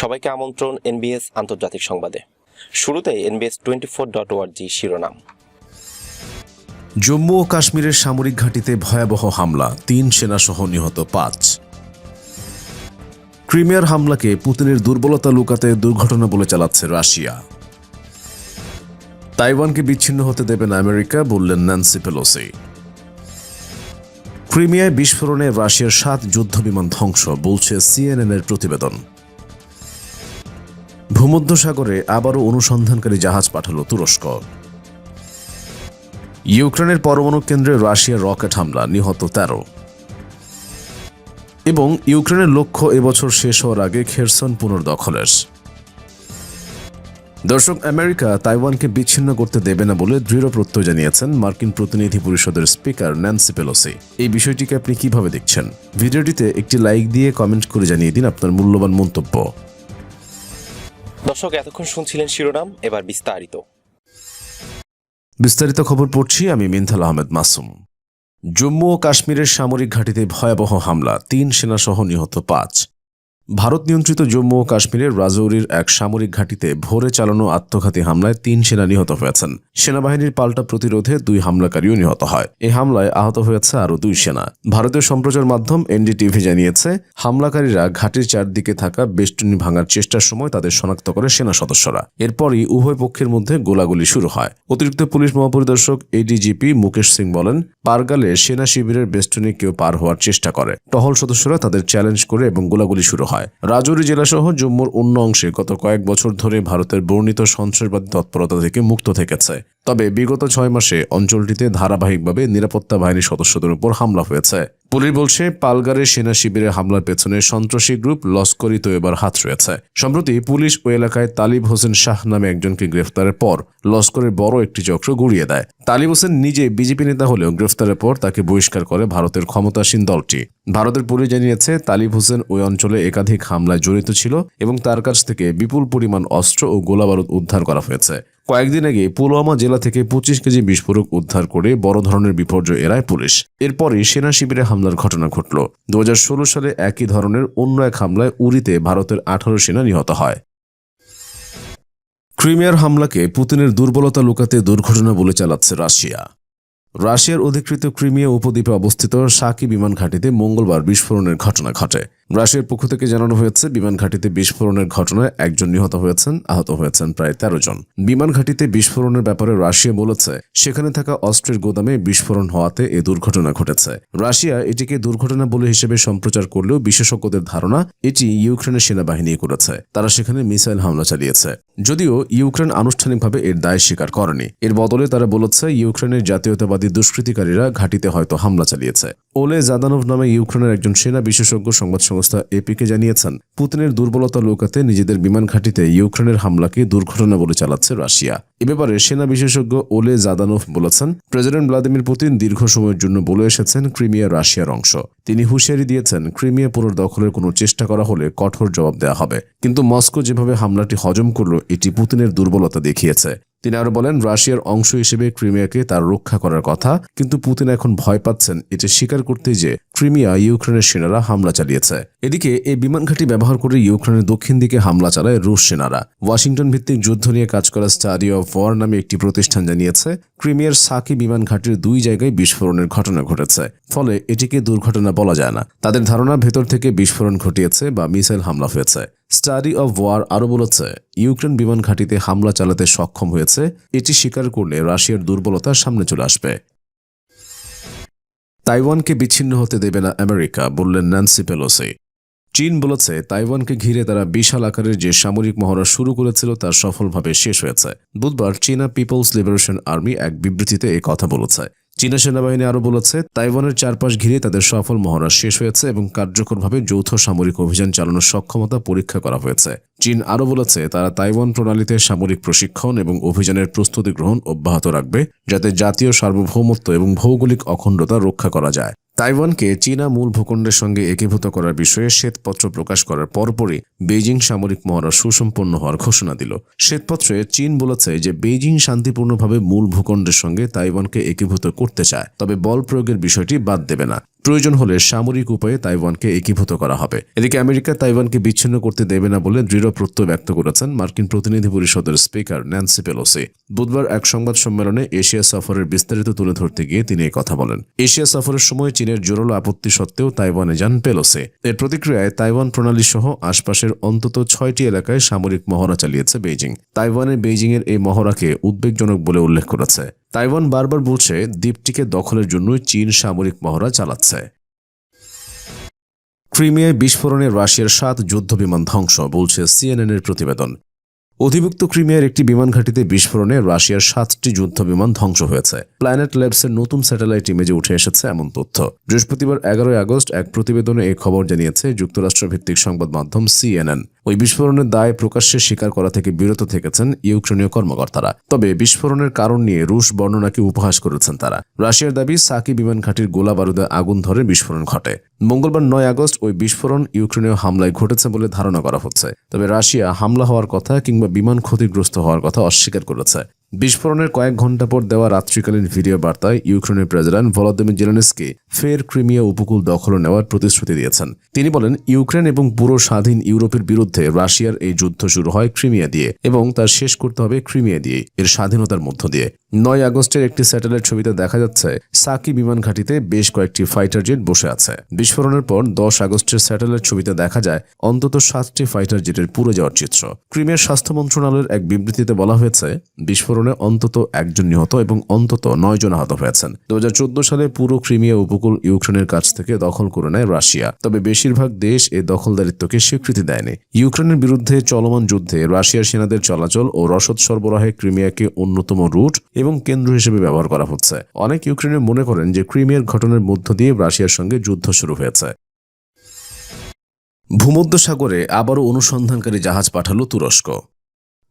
সবাইকে আমন্ত্রণ এনবিএস আন্তর্জাতিক সংবাদে। শুরুতে এনবিএস টোয়েন্টি ফোর ডট ওয়ার্জি শিরোনাম। জম্মু ও কাশ্মীরের সামরিক ঘাঁটিতে ভয়াবহ হামলা, তিন সেনাসহ নিহত পাঁচ। ক্রিমিয়ার হামলাকে পুতিনের দুর্বলতা লুকাতে দুর্ঘটনা বলে চালাচ্ছে রাশিয়া। তাইওয়ানকে বিচ্ছিন্ন হতে দেবেন আমেরিকা, বললেন ন্যান্সি পেলোসি। ক্রিমিয়ায় বিস্ফোরণে রাশিয়ার সাত যুদ্ধবিমান ধ্বংস, বলছে সিএনএন এর প্রতিবেদন। ভূমধ্যসাগরে আবারও অনুসন্ধানকারী জাহাজ পাঠালো তুরস্ক। ইউক্রেনের পরমাণু কেন্দ্রে রাশিয়ার রকেট হামলা, নিহত তেরো। এবং ইউক্রেনের লক্ষ্য এবছর শেষ হওয়ার আগে খেরসন পুনর্দখলের। দর্শক, আমেরিকা তাইওয়ানকে বিচ্ছিন্ন করতে দেবে না বলে দৃঢ় প্রত্যয় জানিয়েছেন মার্কিন প্রতিনিধি পরিষদের স্পিকার ন্যান্সি পেলোসি। এই বিষয়টিকে আপনি কীভাবে দেখছেন? ভিডিওটিতে একটি লাইক দিয়ে কমেন্ট করে জানিয়ে দিন আপনার মূল্যবান মন্তব্য। দর্শক, এতক্ষণ শুনছিলেন শিরোনাম, এবার বিস্তারিত। বিস্তারিত খবর পড়ছি আমি মিন্থাল আহমেদ মাসুম। জম্মু ও কাশ্মীরের সামরিক ঘাঁটিতে ভয়াবহ হামলা, তিন সেনাসহ নিহত পাঁচ। ভারত নিয়ন্ত্রিত জম্মু ও কাশ্মীরের রাজৌরির এক সামরিক ঘাঁটিতে ভোরে চালানো আত্মঘাতী হামলায় তিন সেনা নিহত হয়েছেন। সেনাবাহিনীর পাল্টা প্রতিরোধে দুই হামলাকারীও নিহত হয়। এই হামলায় আহত হয়েছে আরও দুই সেনা। ভারতীয় সম্প্রচার মাধ্যম এনডিটিভি জানিয়েছে, হামলাকারীরা ঘাটির চারদিকে থাকা বেষ্টনী ভাঙার চেষ্টার সময় তাদের শনাক্ত করে সেনা সদস্যরা। এরপরই উভয় পক্ষের মধ্যে গোলাগুলি শুরু হয়। অতিরিক্ত পুলিশ মহাপরিদর্শক এডিজিপি মুকেশ সিং বলেন, পারগালে সেনা শিবিরের বেষ্টনী কেউ পার হওয়ার চেষ্টা করে। টহল সদস্যরা তাদের চ্যালেঞ্জ করে এবং গোলাগুলি শুরু হয়। রাজৌরি জেলাসহ জম্মুর অন্য অংশে গত কয়েক বছর ধরে ভারতের বর্ণিত সন্ত্রাসবাদী তৎপরতা থেকে মুক্ত থেকেছে। তবে বিগত ছয় মাসে অঞ্চলটিতে ধারাবাহিকভাবে নিরাপত্তা বাহিনীর সদস্যদের উপর হামলা হয়েছে। পুলিশ বলছে, পালগারে সেনা শিবিরে হামলার পেছনে সন্ত্রাসী গ্রুপ লস্করি এবার হাত রয়েছে। সম্প্রতি পুলিশ ওই এলাকায় তালিব হোসেন শাহ নামে একজনকে গ্রেফতারের পর লস্করের বড় একটি চক্র গুড়িয়ে দেয়। তালিব হোসেন নিজে বিজেপি নেতা হলেও গ্রেফতারের পর তাকে বহিষ্কার করে ভারতের ক্ষমতাসীন দলটি। ভারতের পুলিশ জানিয়েছে, তালিব হোসেন ওই অঞ্চলে একাধিক হামলায় জড়িত ছিল এবং তার কাছ থেকে বিপুল পরিমাণ অস্ত্র ও গোলাবারুদ উদ্ধার করা হয়েছে। কয়েকদিন আগে পুলওয়ামা জেলা থেকে পঁচিশ কেজি বিস্ফোরক উদ্ধার করে বড় ধরনের বিপর্যয় এড়ায় পুলিশ। এরপরই সেনা শিবিরে হামলার ঘটনা ঘটল। দু হাজার ষোলো সালে একই ধরনের অন্য এক হামলায় উরিতে ভারতের আঠারো সেনা নিহত হয়। ক্রিমিয়ার হামলাকে পুতিনের দুর্বলতা লুকাতে দুর্ঘটনা বলে চালাচ্ছে রাশিয়া। রাশিয়ার অধিকৃত ক্রিমিয়া উপদ্বীপে অবস্থিত সাকি বিমান ঘাঁটিতে মঙ্গলবার বিস্ফোরণের ঘটনা ঘটে। রাশিয়ার পক্ষ থেকে জানানো হয়েছে, বিমান ঘাটিতে বিস্ফোরণের ঘটনায় একজন নিহত হয়েছেন, আহত হয়েছেন প্রায় তেরো জন। বিমান ঘাঁটিতে বিস্ফোরণের ব্যাপারে রাশিয়া বলেছে, সেখানে থাকা অস্ত্রের গোদামে বিস্ফোরণ হওয়াতে এ দুর্ঘটনা ঘটেছে। রাশিয়া এটিকে দুর্ঘটনা বলে হিসেবে সম্প্রচার করলেও বিশেষজ্ঞদের ধারণা, এটি ইউক্রেনের সেনাবাহিনী করেছে। তারা সেখানে মিসাইল হামলা চালিয়েছে। যদিও ইউক্রেন আনুষ্ঠানিকভাবে এর দায় স্বীকার করেনি। এর বদলে তারা বলেছে, ইউক্রেনের জাতীয়তাবাদী দুষ্কৃতিকারীরা ঘাটিতে হয়তো হামলা চালিয়েছে। ওলে জাদানভ নামে ইউক্রেনের একজন সেনা বিশেষজ্ঞ সংবাদ সংস্থা এপিকে জানিয়েছেন, পুতিনের দুর্বলতা লুকাতে নিজেদের বিমান ঘাঁটিতে ইউক্রেনের হামলাকে দুর্ঘটনা বলে চালাচ্ছে রাশিয়া। এ ব্যাপারে সেনা বিশেষজ্ঞ ওলে জাদানভ বলেছেন, প্রেসিডেন্ট ভ্লাদিমির পুতিন দীর্ঘ সময়ের জন্য বলে এসেছেন ক্রিমিয়া রাশিয়ার অংশ। তিনি হুঁশিয়ারি দিয়েছেন, ক্রিমিয়া পুনর্দখলের কোনো চেষ্টা করা হলে কঠোর জবাব দেওয়া হবে। কিন্তু মস্কো যেভাবে হামলাটি হজম করল, এটি পুতিনের দুর্বলতা দেখিয়েছে। তিনি আরও বলেন, রাশিয়ার অংশ হিসেবে ক্রিমিয়াকে তার রক্ষা করার কথা, কিন্তু পুতিন এখন ভয় পাচ্ছেন এটি স্বীকার করতে যে ক্রিমিয়া ইউক্রেনের সেনারা হামলা চালিয়েছে। এদিকে এই বিমান ঘাঁটি ব্যবহার করে ইউক্রেনের দক্ষিণ দিকে হামলা চালায় রুশ সেনারা। ওয়াশিংটন ভিত্তিক যুদ্ধ নিয়ে কাজ করা স্টাডি অফ ওয়ার নামে একটি প্রতিষ্ঠান জানিয়েছে, ক্রিমিয়ার সাকি বিমান ঘাঁটির দুই জায়গায় বিস্ফোরণের ঘটনা ঘটেছে। ফলে এটিকে দুর্ঘটনা বলা যায় না। তাদের ধারণা ভেতর থেকে বিস্ফোরণ ঘটিয়েছে বা মিসাইল হামলা হয়েছে। স্টাডি অব ওয়ার আরও বলেছে, ইউক্রেন বিমান ঘাঁটিতে হামলা চালাতে সক্ষম হয়েছে, এটি স্বীকার করলে রাশিয়ার দুর্বলতা সামনে চলে আসবে। তাইওয়ানকে বিচ্ছিন্ন হতে দেবে না আমেরিকা, বললেন ন্যান্সি পেলোসি। চীন বলেছে, তাইওয়ানকে ঘিরে তারা বিশাল আকারের যে সামরিক মহড়া শুরু করেছিল তা সফলভাবে শেষ হয়েছে। বুধবার চীনা পিপলস লিবারেশন আর্মি এক বিবৃতিতে এ কথা বলেছে। চীনা সেনাবাহিনী আরও বলেছে, তাইওয়ানের চারপাশ ঘিরে তাদের সফল মহড়া শেষ হয়েছে এবং কার্যকরভাবে যৌথ সামরিক অভিযান চালানোর সক্ষমতা পরীক্ষা করা হয়েছে। চীন আরও বলেছে, তারা তাইওয়ান প্রণালীতে সামরিক প্রশিক্ষণ এবং অভিযানের প্রস্তুতি গ্রহণ অব্যাহত রাখবে, যাতে জাতীয় সার্বভৌমত্ব এবং ভৌগোলিক অখণ্ডতা রক্ষা করা যায়। তাইওয়ানকে চীনা মূল ভূখণ্ডের সঙ্গে একীভূত করার বিষয়ে শ্বেতপত্র প্রকাশ করার পরপরই বেইজিং সামরিক মহড়া সুসম্পন্ন হওয়ার ঘোষণা দিল। শ্বেতপত্রে চীন বলেছে যে বেইজিং শান্তিপূর্ণভাবে মূল ভূখণ্ডের সঙ্গে তাইওয়ানকে একীভূত করতে চায়, তবে বল প্রয়োগের বিষয়টি বাদ দেবে না। প্রয়োজন হলে সামরিক উপায়ে তাইওয়ানকে একীভূত করা হবে। এদিকে আমেরিকা তাইওয়ানকে বিচ্ছিন্ন করতে দেবে না বলে দৃঢ় প্রত্যয় ব্যক্ত করেছেন মার্কিন প্রতিনিধি পরিষদের স্পিকার ন্যান্সি পেলোসি। বুধবার এক সংবাদ সম্মেলনে এশিয়া সফরের বিস্তারিত তুলে ধরতে গিয়ে তিনি কথা বলেন। এশিয়া সফরের সময় চীনের জোরালো আপত্তি সত্ত্বেও তাইওয়ানে যান পেলোসে। এর প্রতিক্রিয়ায় তাইওয়ান প্রণালী সহ আশপাশের অন্তত ছয়টি এলাকায় সামরিক মহড়া চালিয়েছে বেইজিং। তাইওয়ানে বেইজিংয়ের এই মহড়াকে উদ্বেগজনক বলে উল্লেখ করেছে। তাইওয়ান বারবার বলছে দ্বীপটিকে দখলের জন্য চীন সামরিক মহড়া চালাচ্ছে। ক্রিমিয়ায় বিস্ফোরণে রাশিয়ার সাত যুদ্ধবিমান ধ্বংস, বলছে সিএনএনের প্রতিবেদন। অধিভুক্ত ক্রিমিয়ার একটি বিমান ঘাঁটিতে বিস্ফোরণে রাশিয়ার সাতটি যুদ্ধ বিমান ধ্বংস হয়েছে। প্ল্যানেট ল্যাবসের নতুন স্যাটেলাইট ইমেজে উঠে এসেছে এমন তথ্য। বৃহস্পতিবার এগারোই আগস্ট এক প্রতিবেদনে এই খবর জানিয়েছে যুক্তরাষ্ট্রভিত্তিক সংবাদ মাধ্যম সিএনএন। ওই বিস্ফোরণের দায় প্রকাশ্যে স্বীকার করা থেকে বিরত থেকেছেন ইউক্রেনীয় কর্মকর্তারা। তবে বিস্ফোরণের কারণ নিয়ে রুশ বর্ণনাকে উপহাস করেছেন তারা। রাশিয়ার দাবি, সাকি বিমান ঘাঁটির গোলা বারুদে আগুন ধরে বিস্ফোরণ ঘটে। মঙ্গলবার নয় আগস্ট ওই বিস্ফোরণ ইউক্রেনীয় হামলায় ঘটেছে বলে ধারণা করা হচ্ছে। তবে রাশিয়া হামলা হওয়ার কথা কিংবা বিমান ক্ষতিগ্রস্ত হওয়ার কথা অস্বীকার করেছে। বিস্ফোরণের কয়েক ঘণ্টা পর দেওয়া রাত্রিকালীন ভিডিও বার্তায় ইউক্রেনের প্রেসিডেন্ট ভলোদিমির জেলেনস্কি ফের ক্রিমিয়া উপকূল দখল নেওয়ার প্রতিশ্রুতি দিয়েছেন। তিনি বলেন, ইউক্রেন এবং পুরো স্বাধীন ইউরোপের বিরুদ্ধে রাশিয়ার এই যুদ্ধ শুরু হয় ক্রিমিয়া দিয়ে এবং তা শেষ করতে হবে ক্রিমিয়া দিয়ে, এর স্বাধীনতার মধ্য দিয়ে। নয় আগস্টের একটি স্যাটেলাইট ছবিতে দেখা যাচ্ছে, সাকি বিমান ঘাঁটিতে বেশ কয়েকটি ফাইটার জেট বসে আছে। বিস্ফোরণের পর দশ আগস্টের স্যাটেলাইট ছবিতে দেখা যায়, অন্তত সাতটি ফাইটার জেটের পুড়ে যাওয়ার চিত্র। ক্রিমিয়ার স্বাস্থ্য মন্ত্রণালয়ের এক বিবৃতিতে বলা হয়েছে, বিস্ফোরণে অন্তত একজন নিহত এবং অন্তত নয় জন আহত হয়েছেন। দুহাজার চোদ্দ সালে পুরো ক্রিমিয়া উপকূল ইউক্রেনের কাছ থেকে দখল করে নেয় রাশিয়া। তবে বেশিরভাগ দেশ এই দখলদারিত্বকে স্বীকৃতি দেয়নি। ইউক্রেনের বিরুদ্ধে চলমান যুদ্ধে রাশিয়ার সেনাদের চলাচল ও রসদ সরবরাহে ক্রিমিয়াকে অন্যতম রুট এবং কেন্দ্র হিসেবে ব্যবহার করা হচ্ছে। অনেক ইউক্রেনের মনে করেন যে ক্রিমিয়ার ঘটনার মধ্য দিয়ে রাশিয়ার সঙ্গে যুদ্ধ শুরু হয়েছে। ভূমধ্যসাগরে আবারও অনুসন্ধানকারী জাহাজ পাঠালো তুরস্ক।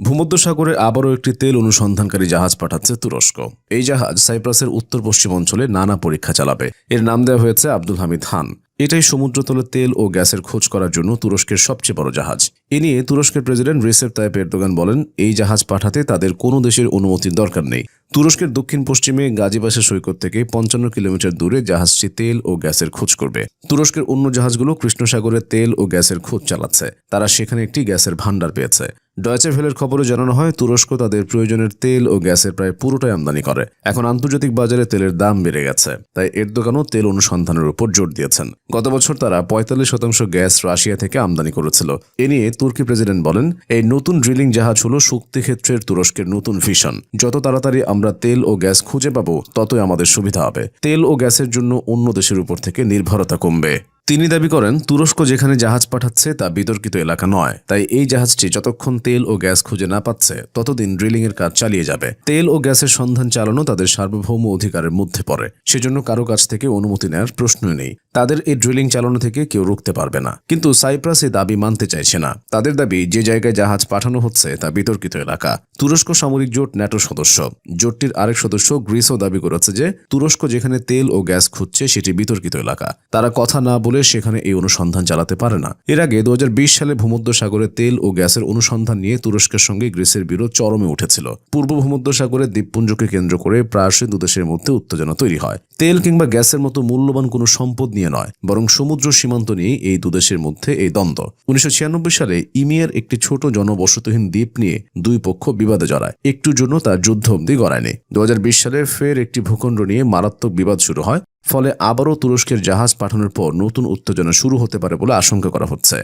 ভূমধ্যসাগরে আবারও একটি তেল অনুসন্ধানকারী জাহাজ পাঠাচ্ছে তুরস্ক। এই জাহাজ সাইপ্রাসের উত্তর পশ্চিম অঞ্চলে নানা পরীক্ষা চালাবে। এর নাম দেওয়া হয়েছে আব্দুল হামিদ খান। এটাই সমুদ্রতলে তেল ও গ্যাসের খোঁজ করার জন্য তুরস্কের সবচেয়ে বড় জাহাজ। এ নিয়ে তুরস্কের প্রেসিডেন্ট রিসেপ তাইপ এরদোগান বলেন, এই জাহাজ পাঠাতে তাদের কোনো দেশের অনুমতির দরকার নেই। তুরস্কের দক্ষিণ পশ্চিমে গাজীবাসা সৈকত থেকে পঞ্চান্ন কিলোমিটার দূরে জাহাজটি তেল ও গ্যাসের খোঁজ করবে। তুরস্কের অন্য জাহাজগুলো কৃষ্ণসাগরে তেল ও গ্যাসের খোঁজ চালাচ্ছে। তারা সেখানে একটি গ্যাসের ভান্ডার পেয়েছে। ডয়চে ভেলের খবরে জানানো হয়, তুরস্ক তাদের প্রয়োজনের তেল ও গ্যাসের প্রায় পুরোটাই আমদানি করে। এখন আন্তর্জাতিক বাজারে তেলের দাম বেড়ে গেছে। তাই এরদোগানও তেল অনুসন্ধানের উপর জোর দিয়েছেন। গত বছর তারা পঁয়তাল্লিশ শতাংশ গ্যাস রাশিয়া থেকে আমদানি করেছিল। এ নিয়ে তুর্কি প্রেসিডেন্ট বলেন, এই নতুন ড্রিলিং জাহাজ হল শক্তিক্ষেত্রের তুরস্কের নতুন ভিশন। যত তাড়াতাড়ি আমরা তেল ও গ্যাস খুঁজে পাব, ততই আমাদের সুবিধা হবে। তেল ও গ্যাসের জন্য অন্য দেশের উপর থেকে নির্ভরতা কমবে। তিনি দাবি করেন, তুরস্ক যেখানে জাহাজ পাঠাচ্ছে তা বিতর্কিত এলাকা নয়। তাই এই জাহাজটি যতক্ষণ তেল ও গ্যাস খুঁজে না পাচ্ছে, ততদিন ড্রিলিং এর কাজ চালিয়ে যাবে। তেল ও গ্যাসের সন্ধান চালানো তাদের সার্বভৌম অধিকারের মধ্যে পড়ে। সেজন্য কারও কাছ থেকে অনুমতি নেওয়ার প্রশ্নই নেই। তাদের এই ড্রিলিং চালানো থেকে কেউ রুখতে পারবে না। কিন্তু সাইপ্রাস এই দাবি মানতে চাইছে না। তাদের দাবি, যে জায়গায় জাহাজ পাঠানো হচ্ছে তা বিতর্কিত এলাকা। তুরস্ক সামরিক জোট ন্যাটো সদস্য। জোটটির আরেক সদস্য গ্রিসও দাবি করেছে যে, তুরস্ক যেখানে তেল ও গ্যাস খুঁজছে, সেটি বিতর্কিত এলাকা। তারা কথা না বলে সেখানে এই অনুসন্ধান চালাতে পারে না। এর আগে দু হাজার বিশ সালে ভূমধ্যসাগরে তেল ও গ্যাসের অনুসন্ধান নিয়ে তুরস্কের সঙ্গে গ্রিসের বিরোধ চরমে উঠেছিল। পূর্ব ভূমধ্যসাগরের দ্বীপপুঞ্জকে কেন্দ্র করে প্রায়শই দুদেশের মধ্যে উত্তেজনা তৈরি হয়। তেল কিংবা গ্যাসের মতো মূল্যবান কোনো সম্পদ নিয়ে নয়, বরং সমুদ্র সীমান্ত নিয়ে এই দুদেশের মধ্যে এই দ্বন্দ্ব। উনিশশো ছিয়ানব্বই সালে ইমিয়ার একটি ছোট জনবসতিহীন দ্বীপ নিয়ে দুই পক্ষ বিবাদে জড়ায়। একটুর জন্য তার যুদ্ধ অবধি গড়ায়নি। দু হাজার বিশ সালে ফের একটি ভূখণ্ড নিয়ে মারাত্মক বিবাদ শুরু হয়। ফলে আবারও তুরস্কের জাহাজ পাঠানোর পর নতুন উত্তেজনা শুরু হতে পারে বলে আশঙ্কা করা হচ্ছে।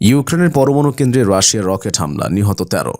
ইউক্রেনের পরমাণু কেন্দ্রে রাশিয়ার রকেট হামলা, নিহত তেরো।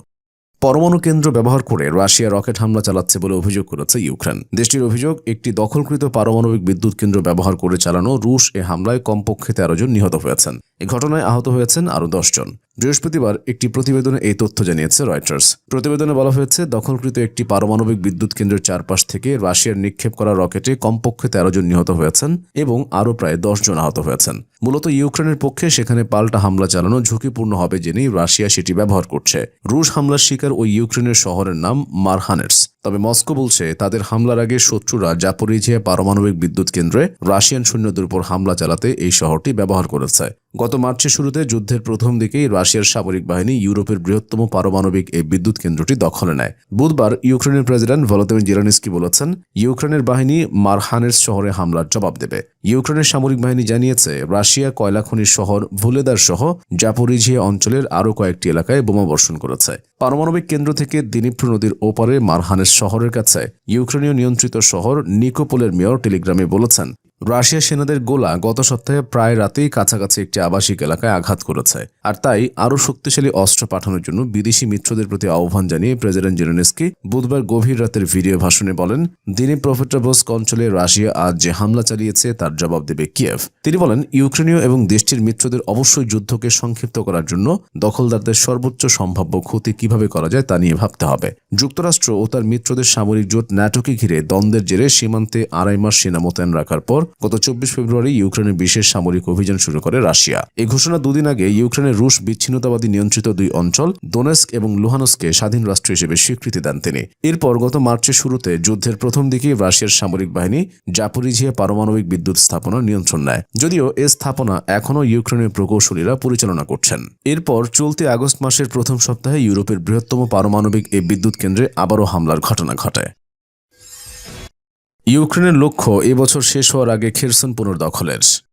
পরমাণু কেন্দ্র ব্যবহার করে রাশিয়া রকেট হামলা চালাচ্ছে বলে অভিযোগ করেছে ইউক্রেন। দেশটির অভিযোগ, একটি দখলকৃত পারমাণবিক বিদ্যুৎ কেন্দ্র ব্যবহার করে চালানো রুশ এ হামলায় কমপক্ষে তেরো জন নিহত হয়েছেন। এ ঘটনায় আহত হয়েছেন আরও জন বৃহস্পতিবার একটি প্রতিবেদনে এই তথ্য জানিয়েছে রয়টার্স। প্রতিবেদনে বলা হয়েছে, দখলকৃত একটি পারমাণবিক বিদ্যুৎ কেন্দ্রের চারপাশ থেকে রাশিয়ার নিক্ষেপ করা রকেটে কমপক্ষে তেরো জন নিহত হয়েছেন এবং আরও প্রায় দশ জন আহত হয়েছেন। মূলত ইউক্রেনের পক্ষে সেখানে পাল্টা হামলা চালানো ঝুঁকিপূর্ণ হবে, জেনেই রাশিয়া সেটি ব্যবহার করছে। রুশ হামলার শিকার ওই ইউক্রেনের শহরের নাম মারহানেটস। তবে মস্কো বলছে, তাদের হামলার আগে শত্রুরা জাপোরিজিয়া পারমাণবিক বিদ্যুৎ কেন্দ্রে রাশিয়ান সৈন্যদের উপর হামলা চালাতে এই শহরটি ব্যবহার করেছে। গত মার্চের শুরুতে যুদ্ধের প্রথম দিকেই রাশিয়ার সামরিক বাহিনী ইউরোপের বৃহত্তম পারমাণবিক এই বিদ্যুৎ কেন্দ্রটি দখলে নেয়। বুধবার ইউক্রেনের প্রেসিডেন্ট ভলোদিমির জেলানিস্কি বলেছেন, ইউক্রেনের বাহিনী মারহানের শহরে হামলার জবাব দেবে। ইউক্রেনের সামরিক বাহিনী জানিয়েছে, রাশিয়া কয়লা খনির শহর ভুলেদার সহ জাপোরিঝিয়া অঞ্চলের আরও কয়েকটি এলাকায় বোমা বর্ষণ করেছে। পারমাণবিক কেন্দ্র থেকে দিনীপ্র নদীর ওপারে মারহানের শহরের কাছে ইউক্রেনীয় নিয়ন্ত্রিত শহর নিকোপোলের মেয়র টেলিগ্রামে বলেছেন রাশিয়া সেনাদের গোলা গত সপ্তাহে প্রায় রাতেই কাছাকাছি একটি আবাসিক এলাকায় আঘাত করেছে। আর তাই আরও শক্তিশালী অস্ত্র পাঠানোর জন্য বিদেশি মিত্রদের প্রতি আহ্বান জানিয়ে প্রেসিডেন্ট জেলেনস্কি বুধবার গভীর রাতের ভিডিও ভাষণে বলেন, দিনে প্রফেট্রাবোস্ক অঞ্চলে রাশিয়া আজ যে হামলা চালিয়েছে তার জবাব দেবে কিয়েভ। তিনি বলেন, ইউক্রেনীয় এবং দেশটির মিত্রদের অবশ্যই যুদ্ধকে সংক্ষিপ্ত করার জন্য দখলদারদের সর্বোচ্চ সম্ভাব্য ক্ষতি কীভাবে করা যায় তা নিয়ে ভাবতে হবে। যুক্তরাষ্ট্র ও তার মিত্রদের সামরিক জোট ন্যাটোকে ঘিরে দ্বন্দ্বের জেরে সীমান্তে আড়াই মাস সেনা মোতায়েন রাখার পর গত চব্বিশ ফেব্রুয়ারি ইউক্রেনের বিশেষ সামরিক অভিযান শুরু করে রাশিয়া। এই ঘোষণা দুদিন আগে ইউক্রেনের রুশ বিচ্ছিন্নতাবাদী নিয়ন্ত্রিত দুই অঞ্চল, দোনেস্ক এবং লুহানস্কে স্বাধীন রাষ্ট্র হিসেবে স্বীকৃতি দেন তিনি। এরপর গত মার্চের শুরুতে যুদ্ধের প্রথম দিকেই রাশিয়ার সামরিক বাহিনী জাপোরিঝিয়া পারমাণবিক বিদ্যুৎ স্থাপনার নিয়ন্ত্রণ নেয়। যদিও এ স্থাপনা এখনও ইউক্রেনের প্রকৌশলীরা পরিচালনা করছেন। এরপর চলতি আগস্ট মাসের প্রথম সপ্তাহে ইউরোপের বৃহত্তম পারমাণবিক এই বিদ্যুৎ কেন্দ্রে আবারও হামলার ঘটনা ঘটে। ইউক্রেনের লক্ষ্য এবছর শেষ হওয়ার আগে খেরসন পুনর্দখলের।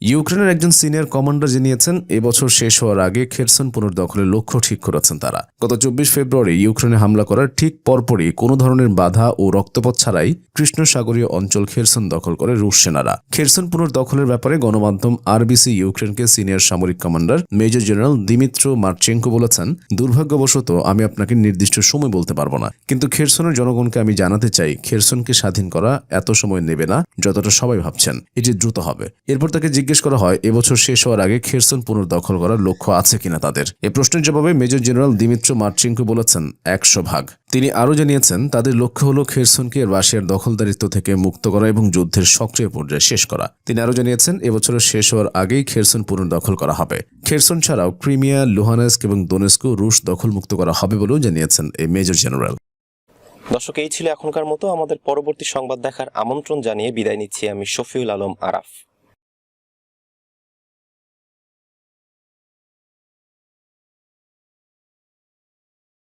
ইউক্রেনের একজন সিনিয়র কমান্ডার জানিয়েছেন, এবছর শেষ হওয়ার আগে খেরসন পুনর্দখলের লক্ষ্য ঠিক করেছেন তারা। গত চব্বিশ ফেব্রুয়ারি ইউক্রেনে হামলা করার ঠিক পরপরই কোনো ধরনের বাধা ও রক্তপথ ছাড়াই কৃষ্ণ সাগরীয় অঞ্চল খেরসন দখল করে রুশ সেনারা। খেরসন পুনর্দখলের ব্যাপারে গণমাধ্যম আরবিসি ইউক্রেনকে সিনিয়র সামরিক commander major general Dmytro Marchenko বলেছেন, দুর্ভাগ্যবশত আমি আপনাকে নির্দিষ্ট সময় বলতে পারব না। কিন্তু খেরসনের জনগণকে আমি জানাতে চাই, খেরসনকে স্বাধীন করা এত সময় নেবে না যতটা সবাই ভাবছেন। এটি দ্রুত হবে। এরপর তাকে জিজ্ঞেস করা হয়, এবছর শেষ হওয়ার আগে খেরসন পুনর্দখল করার লক্ষ্য আছে কিনা তাদের? এ প্রশ্নের জবাবে মেজর জেনারেল দিমিত্র মার্চিঙ্কো বলেছেন, একশো ভাগ। তিনি আরও জানিয়েছেন, তাদের লক্ষ্য হল খেরসনকে রাশিয়ার দখলদারিত্ব থেকে মুক্ত করা এবং যুদ্ধের সক্রিয় পর্যায়ে শেষ করা। তিনি আরও জানিয়েছেন, এবছরের শেষ হওয়ার আগেই খেরসন পুনর্দখল করা হবে। খেরসন ছাড়াও ক্রিমিয়া, লুহানেস্ক এবং দোনেস্কো রুশ দখলমুক্ত করা হবে বলেও জানিয়েছেন এই মেজর জেনারেল। দর্শক, এই ছিল এখনকার মতো। আমাদের পরবর্তী সংবাদ দেখার আমন্ত্রণ জানিয়ে বিদায় নিচ্ছি আমি শফিউল আলম আরাফ।